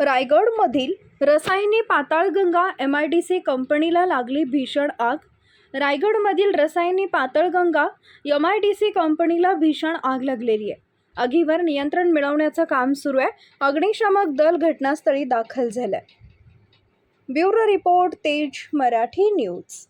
रायगडमधील Rasayani Patalganga M I D C कंपनीला लागली भीषण आग. रायगडमधील Rasayani Patalganga M I D C कंपनीला भीषण आग लागलेली आहे. आगीवर नियंत्रण मिळवण्याचं काम सुरू आहे. अग्निशामक दल घटनास्थळी दाखल झालं आहे ब्युरो रिपोर्ट तेज मराठी न्यूज.